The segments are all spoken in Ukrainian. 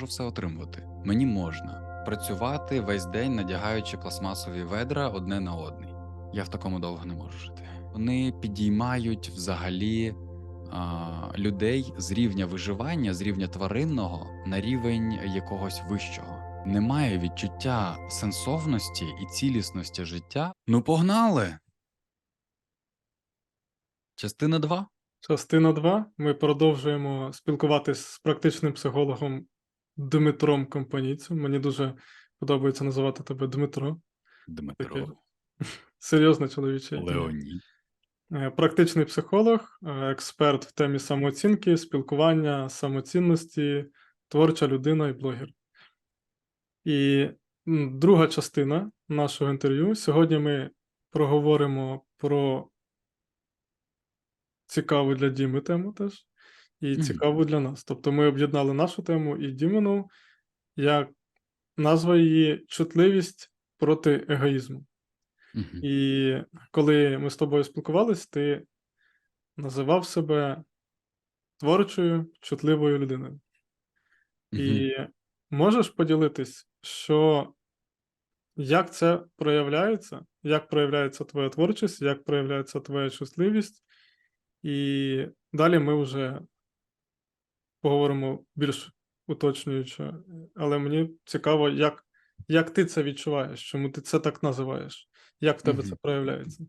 можу все отримувати. Мені можна працювати весь день, надягаючи пластмасові ведра одне на одний. Я в такому довго не можу жити. Вони підіймають взагалі а, людей з рівня виживання, з рівня тваринного на рівень якогось вищого. Немає відчуття сенсовності і цілісності життя. Ну, погнали! Частина 2. Частина 2. Ми продовжуємо спілкуватись з практичним психологом Дмитром Компаніцем. Мені дуже подобається називати тебе Дмитро. Дмитро Серйозне чоловіче. Леонід. Е, Практичний психолог, е, експерт в темі самооцінки, спілкування, самоцінності, творча людина і блогер. І друга частина нашого інтерв'ю. Сьогодні ми проговоримо про цікаву для Діми тему теж, і цікаву для нас. Тобто ми об'єднали нашу тему і Дімину, як назва її чутливість проти егоїзму. І коли ми з тобою спілкувались, ти називав себе творчою, чутливою людиною. І можеш поділитись, що як це проявляється, як проявляється твоя творчість, як проявляється твоя чутливість, і далі ми вже поговоримо більш уточнююче. Але мені цікаво, як, як ти це відчуваєш, чому ти це так називаєш, як в тебе це проявляється.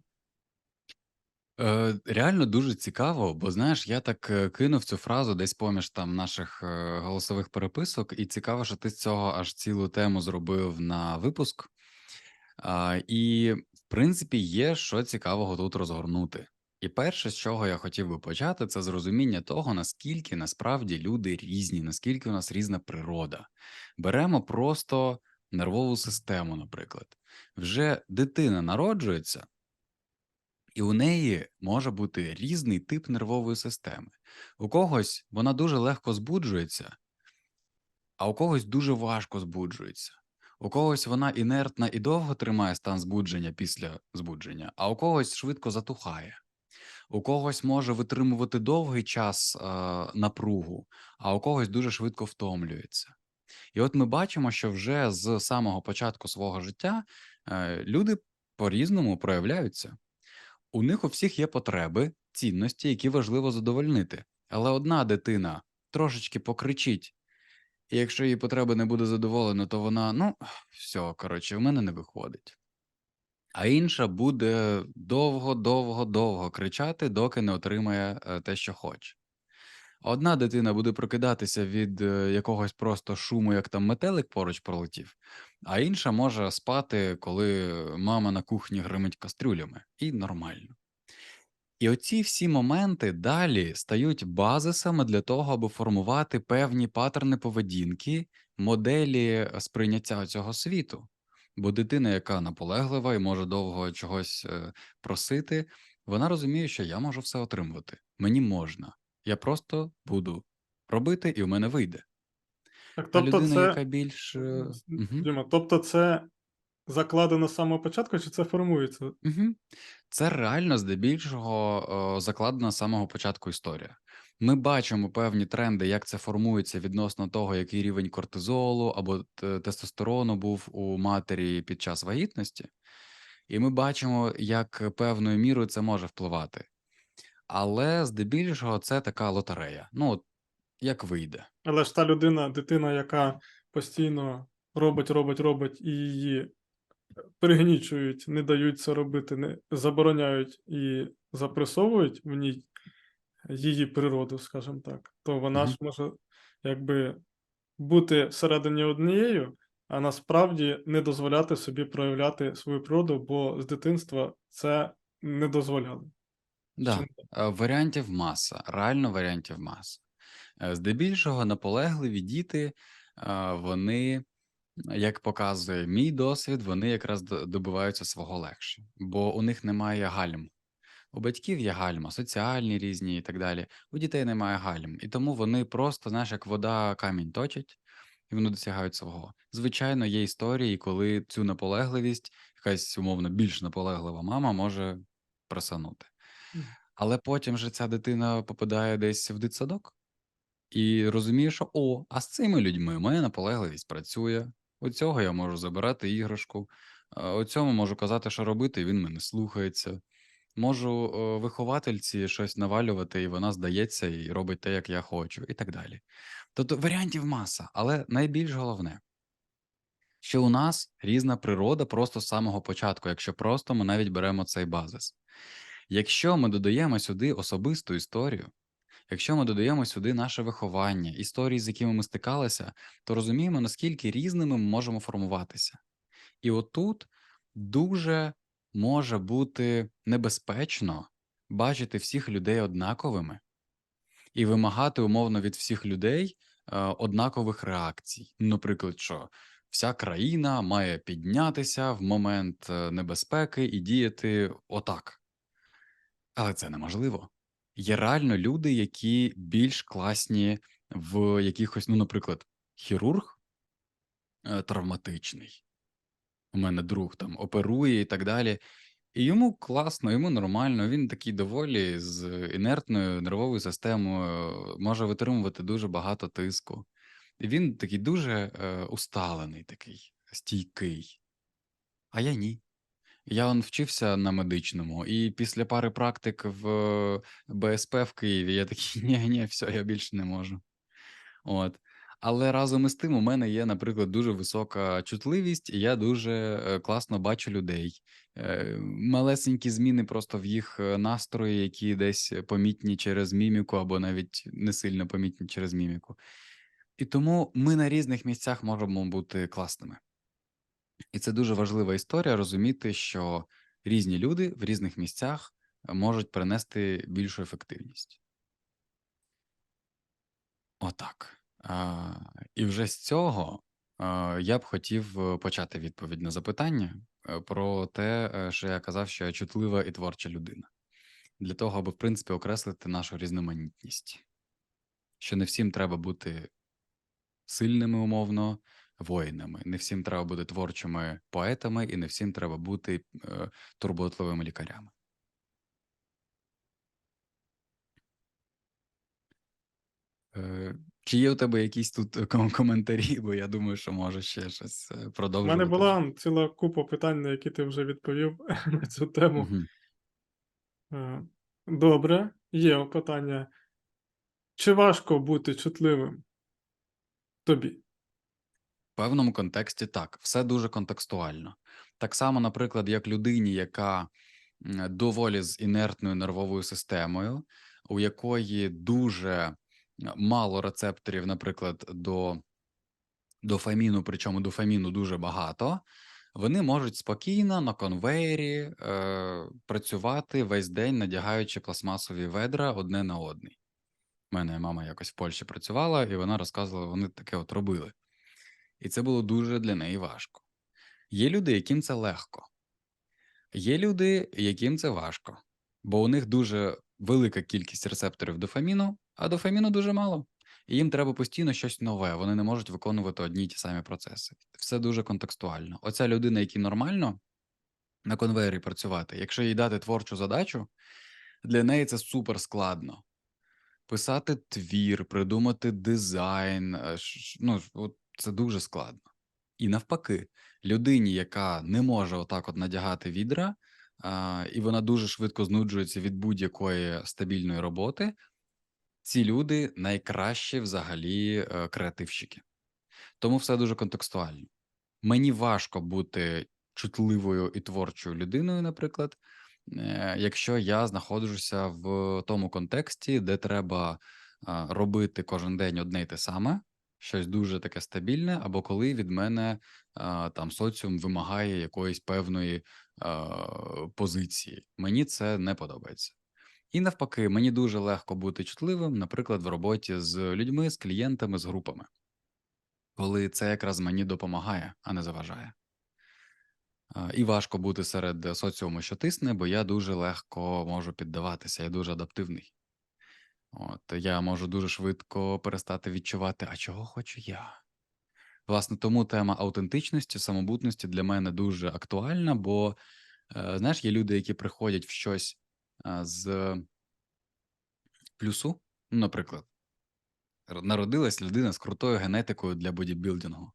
Е, реально дуже цікаво, бо знаєш, я так е, кинув цю фразу десь поміж там наших е, голосових переписок, і цікаво, що ти з цього аж цілу тему зробив на випуск. І, в принципі, є що цікавого тут розгорнути. І перше, з чого я хотів би почати, це з розуміння того, наскільки насправді люди різні, наскільки у нас різна природа. Беремо просто нервову систему, наприклад. Вже дитина народжується, і у неї може бути різний тип нервової системи. У когось вона дуже легко збуджується, а у когось дуже важко збуджується. У когось вона інертна і довго тримає стан збудження після збудження, а у когось швидко затухає. У когось може витримувати довгий час е, напругу, а у когось дуже швидко втомлюється. І от ми бачимо, що вже з самого початку свого життя е, люди по-різному проявляються. У них у всіх є потреби, цінності, які важливо задовольнити. Але одна дитина трошечки покричить, і якщо її потреби не буде задоволено, то вона, ну, все, коротше, в мене не виходить. А інша буде довго, довго, довго кричати, доки не отримає е, те, що хоче. Одна дитина буде прокидатися від е, якогось просто шуму, як там метелик поруч пролетів, а інша може спати, коли мама на кухні гримить кастрюлями, і нормально. І оці всі моменти далі стають базисами для того, аби формувати певні паттерни поведінки, моделі е, сприйняття цього світу. Бо дитина, яка наполеглива і може довго чогось е, просити, вона розуміє, що я можу все отримувати. Мені можна. Я просто буду робити, і в мене вийде. Так, тобто людина, це, яка більш. е. Діма, тобто це закладено з самого початку, чи це формується? Угу. Це реально здебільшого закладена з самого початку історія. Ми бачимо певні тренди, як це формується відносно того, який рівень кортизолу або тестостерону був у матері під час вагітності, і ми бачимо, як певною мірою це може впливати. Але здебільшого це така лотерея. Ну, як вийде. Але ж та людина, дитина, яка постійно робить, робить, робить, і її пригнічують, не дають це робити, не забороняють і запресовують в ній її природу, скажімо так, то вона Мгм. ж може якби бути всередині однією, а насправді не дозволяти собі проявляти свою природу, бо з дитинства це не дозволяли. Да. так? Е, Варіантів маса, реально варіантів маса. Е, Здебільшого наполегливі діти, е, вони, як показує мій досвід, вони якраз добиваються свого легше, бо у них немає гальм. У батьків є гальма, соціальні різні і так далі. У дітей немає гальм, і тому вони просто, знаєш, як вода камінь точать, і вони досягають свого. Звичайно, є історії, коли цю наполегливість, якась умовно більш наполеглива мама може просанути. Але потім же ця дитина попадає десь в дитсадок, І розумію, що о, а з цими людьми моя наполегливість працює. У цього я можу забирати іграшку, у цьому можу казати, що робити, і він мене слухається. Можу е, виховательці щось навалювати, і вона здається і робить те, як я хочу, і так далі. Тобто варіантів маса, але найбільш головне, що у нас різна природа просто з самого початку, якщо просто ми навіть беремо цей базис. Якщо ми додаємо сюди особисту історію, якщо ми додаємо сюди наше виховання, історії, з якими ми стикалися, то розуміємо, наскільки різними ми можемо формуватися. І отут дуже може бути небезпечно бачити всіх людей однаковими і вимагати умовно від всіх людей е, однакових реакцій. Наприклад, що вся країна має піднятися в момент е, небезпеки і діяти отак. Але це неможливо. Є реально люди, які більш класні в якихось, ну, наприклад, хірург е, травматичний. У мене друг там оперує і так далі. І йому класно, йому нормально. Він такий доволі з інертною нервовою системою, може витримувати дуже багато тиску. І він такий дуже е, усталений, такий стійкий. А я ні. Я он вчився на медичному, і після пари практик в е, БСП в Києві я такий: ні, ні, все, я більше не можу. От. Але разом із тим, у мене є, наприклад, дуже висока чутливість, і я дуже е, класно бачу людей. Е, Малесенькі зміни просто в їх е, настрої, які десь помітні через міміку, або навіть не сильно помітні через міміку. І тому ми на різних місцях можемо бути класними. І це дуже важлива історія розуміти, що різні люди в різних місцях можуть принести більшу ефективність. Отак. І вже з цього я б хотів е, почати відповідь на запитання е, про те, е, що я казав, що я чутлива і творча людина, для того, аби в принципі окреслити нашу різноманітність, що не всім треба бути сильними умовно воїнами, не всім треба бути творчими поетами, і не всім треба бути е, турботливими лікарями. Е, Чи є у тебе якісь тут е, коментарі? Бо я думаю, що може ще щось е, У мене була ціла купа питань, на які ти вже відповів на цю тему. Е, Добре, є питання. Чи важко бути чутливим тобі? В певному контексті так, все дуже контекстуально. Так само, наприклад, як людині, яка доволі з інертною нервовою системою, у якої дуже мало рецепторів, наприклад, до дофаміну, причому дофаміну дуже багато, вони можуть спокійно на конвеєрі е, працювати весь день, надягаючи пластмасові ведра одне на одний. У мене мама якось в Польщі працювала, і вона розказувала, вони таке от робили. І це було дуже для неї важко. Є люди, яким це легко, є люди, яким це важко, бо у них дуже велика кількість рецепторів дофаміну, а дофаміну дуже мало. І їм треба постійно щось нове. Вони не можуть виконувати одні й ті самі процеси. Все дуже контекстуально. Оця людина, якій нормально на конвейері працювати, якщо їй дати творчу задачу, для неї це супер складно. Писати твір, придумати дизайн, е, ну, це дуже складно. І навпаки, людині, яка не може отак от надягати відра, і вона дуже швидко знуджується від будь-якої стабільної роботи, ці люди найкращі взагалі е, креативщики. Тому все дуже контекстуально. Мені важко бути чутливою і творчою людиною, наприклад, е, якщо я знаходжуся в тому контексті, де треба робити кожен день одне й те саме, щось дуже таке стабільне, або коли від мене там соціум вимагає якоїсь певної позиції. Мені це не подобається. І навпаки, мені дуже легко бути чутливим, наприклад, в роботі з людьми, з клієнтами, з групами, коли це якраз мені допомагає, а не заважає. І важко бути серед соціуму, що тисне, бо я дуже легко можу піддаватися, я дуже адаптивний. От я можу дуже швидко перестати відчувати, а чого хочу я. Власне, тому тема аутентичності, самобутності для мене дуже актуальна, бо е, знаєш, є люди, які приходять в щось е, з плюсу, наприклад, народилась людина з крутою генетикою для бодібілдингу.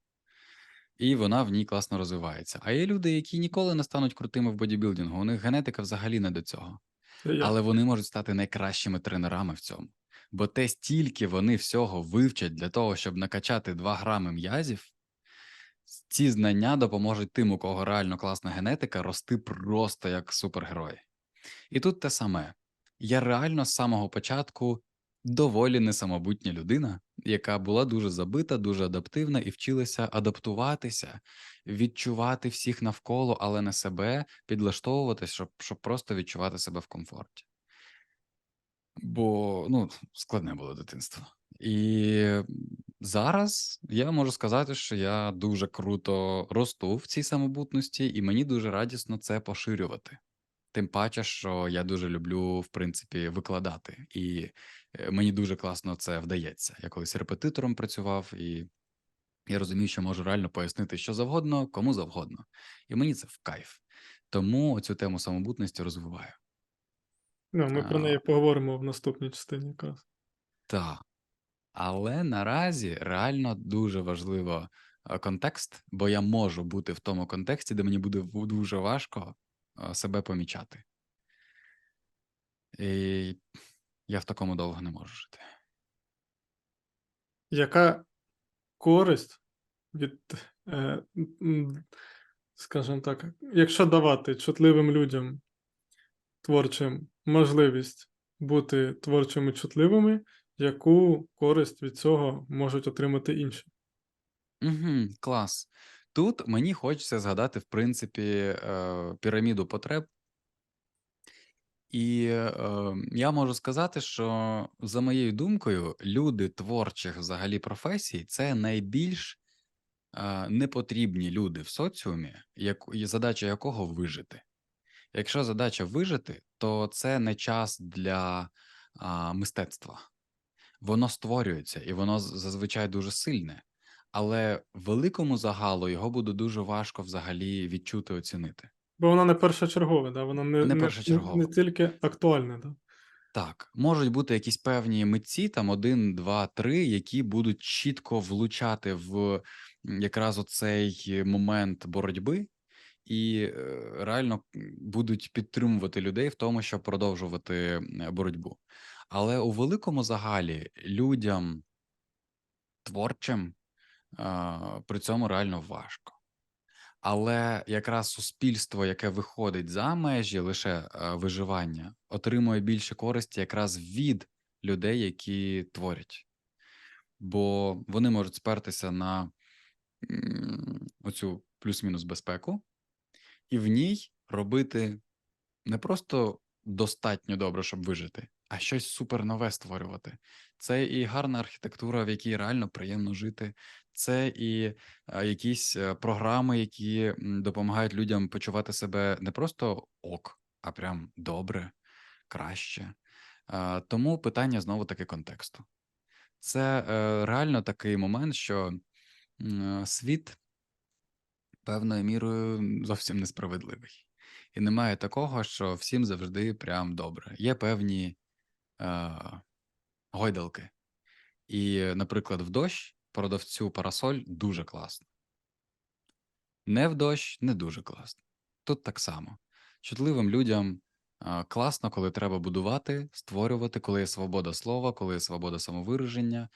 І вона в ній класно розвивається. А є люди, які ніколи не стануть крутими в бодібілдингу, у них генетика взагалі не до цього. Але вони можуть стати найкращими тренерами в цьому. Бо те стільки вони всього вивчать для того, щоб накачати 2 грами м'язів, ці знання допоможуть тим, у кого реально класна генетика, рости просто як супергерої. І тут те саме. Я реально з самого початку доволі несамобутня людина, яка була дуже забита, дуже адаптивна і вчилася адаптуватися, відчувати всіх навколо, але не себе, підлаштовуватись, щоб щоб просто відчувати себе в комфорті. Бо, ну, складне було дитинство. І, зараз я можу сказати, що я дуже круто росту в цій самобутності, і мені дуже радісно це поширювати. Тим паче, що я дуже люблю, в принципі, викладати, і, мені дуже класно це вдається. Я колись репетитором працював, і я розумію, що можу реально пояснити що завгодно, кому завгодно. І мені це в кайф. Тому цю тему самобутності розвиваю. Ну, ми про неї поговоримо в наступній частині якраз. Та. Але наразі реально дуже важливо, е, контекст, бо я можу бути в тому контексті, де мені буде дуже важко, е, себе помічати. І я в такому довго не можу жити. Яка користь від, е, скажімо так, якщо давати чутливим людям творчим можливість бути творчими чутливими, яку користь від цього можуть отримати інші? Мгм. Клас. Тут мені хочеться згадати, в принципі, е, піраміду потреб. І, е, я можу сказати, що за моєю думкою, люди творчих взагалі професій це найбільш, е, непотрібні люди в соціумі, як задача якого вижити. Якщо задача вижити, то це не час для, а, мистецтва. Воно створюється і воно зазвичай дуже сильне, але великому загалу його буде дуже важко взагалі відчути, оцінити. Бо воно не першочергове, да, воно не Не не не не тільки актуальне, да. Так, можуть бути якісь певні митці, там 1, 2, 3, які будуть чітко влучати в, якраз оцей момент боротьби і, е, реально, будуть підтримувати людей в тому, щоб продовжувати, боротьбу. Але у великому загалі людям творчим, при цьому реально важко. Але якраз суспільство, яке виходить за межі лише, е, виживання, отримує більше користі якраз від людей, які творять. Бо вони можуть спертися на, оцю плюс-мінус безпеку і в ній робити не просто достатньо добре, щоб вижити, а щось супернове створювати. Це і гарна архітектура, в якій реально приємно жити, це і, якісь, е, програми, які, допомагають людям почувати себе не просто ок, а прям добре, краще. Тому питання знову-таки контексту. Це, е, реально такий момент, що, світ певною мірою, зовсім несправедливий. І немає такого, що всім завжди прям добре. Є певні, гойдалки. І, наприклад, в дощ продавцю парасоль дуже класно. Не в дощ не дуже класно. Тут так само. Чутливим людям, класно, коли треба будувати, створювати, коли є свобода слова, коли є свобода самовираження,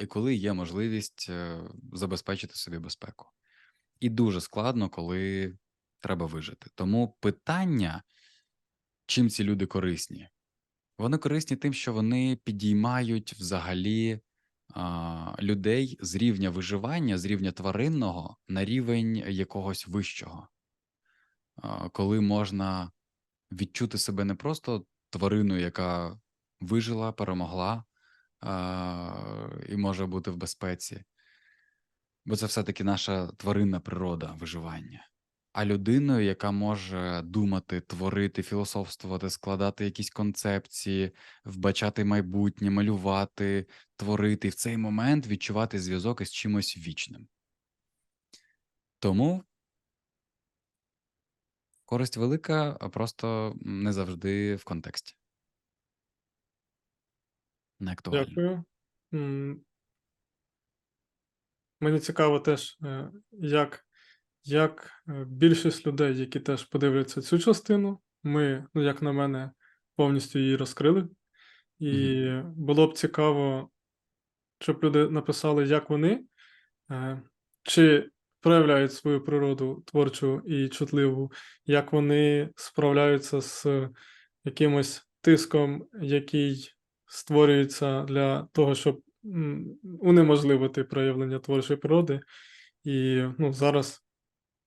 і коли є можливість, е, забезпечити собі безпеку. І дуже складно, коли треба вижити. Тому питання, чим ці люди корисні? Вони корисні тим, що вони підіймають взагалі, а, людей з рівня виживання, з рівня тваринного на рівень якогось вищого. А, коли можна відчути себе не просто твариною, яка вижила, перемогла, а, і може бути в безпеці, бо це все-таки наша тваринна природа виживання, а людиною, яка може думати, творити, філософствувати, складати якісь концепції, вбачати майбутнє, малювати, творити, і в цей момент відчувати зв'язок із чимось вічним. Тому користь велика, а просто, не завжди в контексті. Не актуально. Дякую. Мені цікаво теж, е, як як, е, більшість людей, які теж подивляться цю частину, ми, ну, як на мене, повністю її розкрили. І було б цікаво, щоб люди написали, як вони, е, чи проявляють свою природу творчу і чутливу, як вони справляються з якимось тиском, який створюється для того, щоб, унеможливити проявлення творчої природи. І, ну, зараз,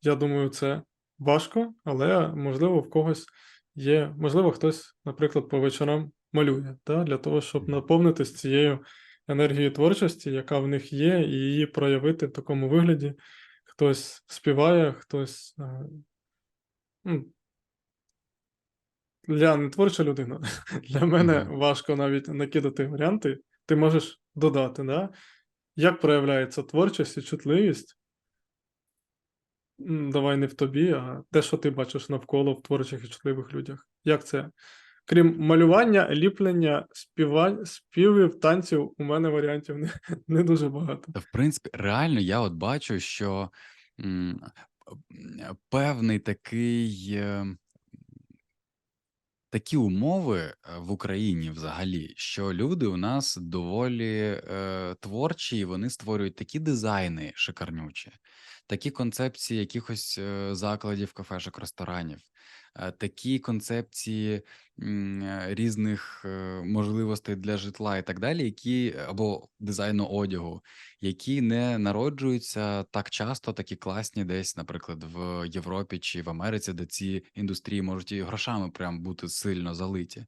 я думаю, це важко, але, можливо, в когось є можливо, хтось, наприклад, по вечорам малює, да, для того, щоб наповнитись цією енергією творчості, яка в них є, і її проявити в такому вигляді. Хтось співає, хтось, е м Я не творча людина. Для мене Мгм. важко навіть накидати варіанти. Ти можеш додати, да, як проявляється творчість і чутливість давай не в тобі, а те, що ти бачиш навколо в творчих і чутливих людях. Як це? Крім малювання, ліплення, співа співів, танців, у мене варіантів не не дуже багато. Та в принципі, реально я от бачу, що, м, певний такий, ем такі умови, е, в Україні взагалі, що люди у нас доволі, е, творчі, і вони створюють такі дизайни шикарнючі, такі концепції якихось, е, закладів, кафешок, ресторанів, е, такі концепції, е, різних, можливостей для житла і так далі, які або дизайну одягу, які не народжуються так часто, такі класні десь, наприклад, в Європі чи в Америці, де ці індустрії можуть і грошами прям бути сильно залиті.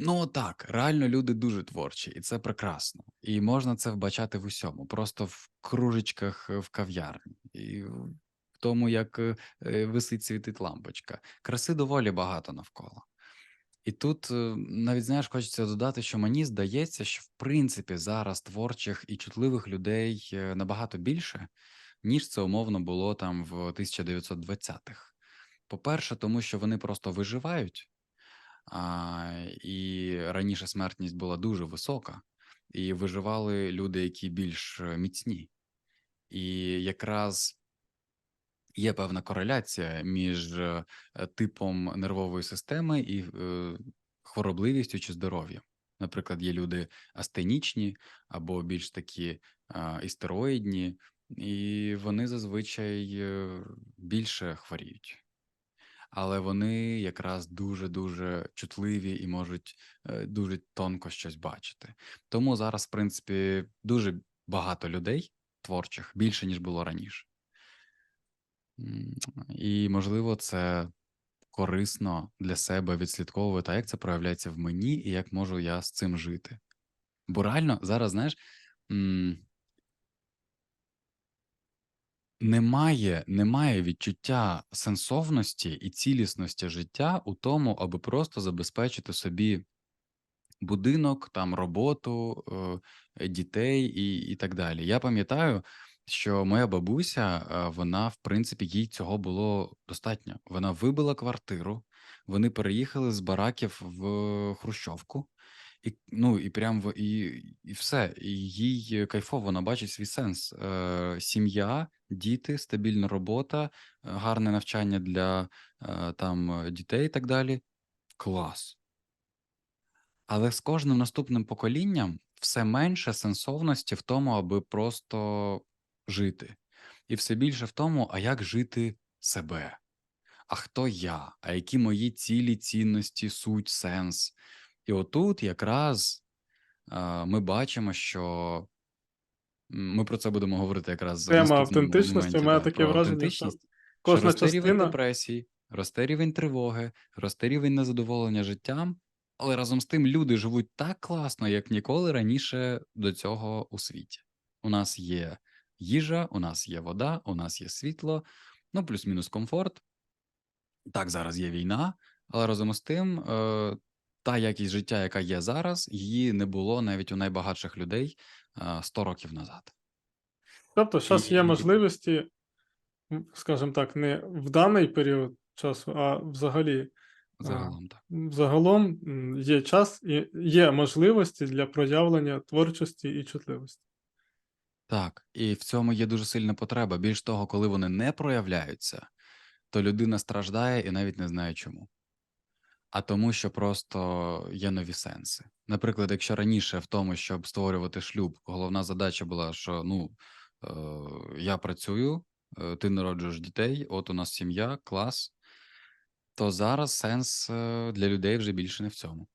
Ну так, реально люди дуже творчі, і це прекрасно. І можна це вбачати в усьому, просто в кружечках, е, в кав'ярні, і в тому, як, е, е, висить світить лампочка. Краси доволі багато навколо. І тут, навіть знаєш, хочеться додати, що мені здається, що в принципі зараз творчих і чутливих людей, набагато більше, ніж це умовно було там в 1920-х. По-перше, тому що вони просто виживають, а, і раніше смертність була дуже висока, і виживали люди, які більш, міцні. І якраз є певна кореляція між, е, типом нервової системи і, е, хворобливістю чи здоров'ям. Наприклад, є люди астенічні або більш такі, істероїдні, і вони зазвичай, е, більше хворіють. Але вони якраз дуже-дуже чутливі і можуть, е, дуже тонко щось бачити. Тому зараз, в принципі, дуже багато людей творчих, більше ніж було раніше. І, можливо, це корисно для себе відслідковувати, як це проявляється в мені і як можу я з цим жити. Бо реально зараз, знаєш, немає немає відчуття сенсовності і цілісності життя у тому, аби просто забезпечити собі будинок, там роботу, е, дітей і і так далі. Я пам'ятаю, що моя бабуся, е, вона, в принципі, їй цього було достатньо. Вона вибила квартиру, вони переїхали з бараків в хрущовку, і, ну, і прям в і і все. І їй кайфово, вона бачить свій сенс. Е, сім'я, діти, стабільна робота, гарне навчання для, е, там дітей і так далі. Клас. Але з кожним наступним поколінням все менше сенсовності в тому, аби просто жити, і все більше в тому, а як жити себе, а хто я, а які мої цілі, цінності, суть, сенс. І отут якраз, ми бачимо, що ми про це будемо говорити якраз Тема автентичності, у мене таке враження, що кожна росте рівень депресії, росте рівень тривоги, росте рівень незадоволення життям, але разом з тим люди живуть так класно, як ніколи раніше до цього у світі. У нас є їжа, у нас є вода, у нас є світло, ну, плюс-мінус комфорт. Так, зараз є війна, але разом із тим, е, та якість життя, яка є зараз, її не було навіть у найбагатших людей, е, 100 років назад. Тобто щас є можливості, скажімо так, не в даний період часу, а взагалі Загалом так. Загалом є час і є можливості для проявлення творчості і чутливості. Так, і в цьому є дуже сильна потреба. Більш того, коли вони не проявляються, то людина страждає і навіть не знає чому. А тому, що просто є нові сенси. Наприклад, якщо раніше в тому, щоб створювати шлюб, головна задача була, що ну е, я працюю, е, ти народжуєш дітей, от у нас сім'я, клас, то зараз сенс е, для людей вже більше не в цьому.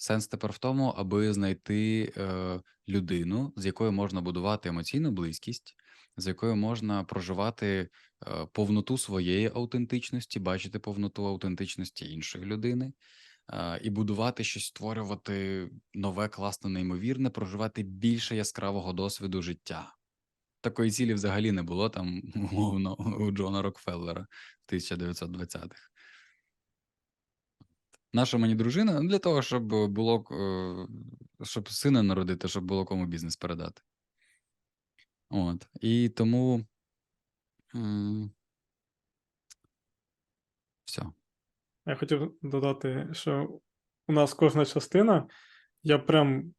Сенс тепер в тому, аби знайти е, людину, з якою можна будувати емоційну близькість, з якою можна проживати е, повноту своєї аутентичності, бачити повноту аутентичності іншої людини, е, і будувати щось, створювати нове, класне, неймовірне, проживати більше яскравого досвіду життя. Такої цілі взагалі не було там, умовно, у Джона Рокфеллера в 1920-х. Наша мені дружина ну, для того, щоб було е, щоб сина народити, щоб було кому бізнес передати. От. І тому. Все. Я хотів додати, що у нас кожна частина, я прям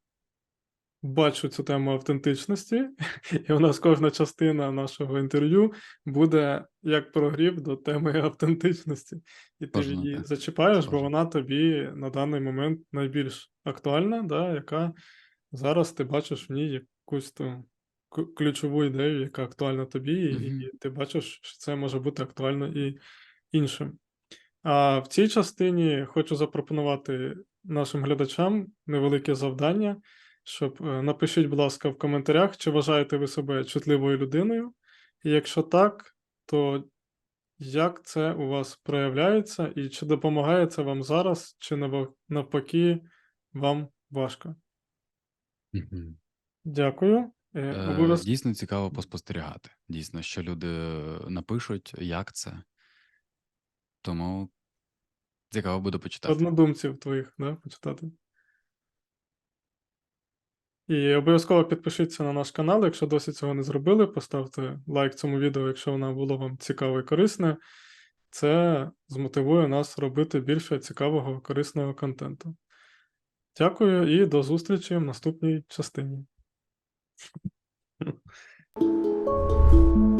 бачу цю тему автентичності, і у нас кожна частина нашого інтерв'ю буде як прогрів до теми автентичності. І ти Кожна, її так, зачіпаєш, бо вона тобі на даний момент найбільш актуальна, да, яка зараз ти бачиш в ній якусь ту ключову ідею, яка актуальна тобі, і, Мгм. і ти бачиш, що це може бути актуально і іншим. А в цій частині хочу запропонувати нашим глядачам невелике завдання, щоб е, напишіть, будь ласка, в коментарях, чи вважаєте ви себе чутливою людиною, і якщо так, то як це у вас проявляється, і чи допомагає це вам зараз, чи навпаки вам важко? Дякую. Е, Е, Дійсно цікаво поспостерігати. Дійсно, що люди напишуть, як це. Тому цікаво буде почитати. Однодумців твоїх, да, почитати. І обов'язково підпишіться на наш канал, якщо досі цього не зробили. Поставте лайк цьому відео, якщо воно було вам цікаве і корисне. Це змотивує нас робити більше цікавого, корисного контенту. Дякую і до зустрічі в наступній частині.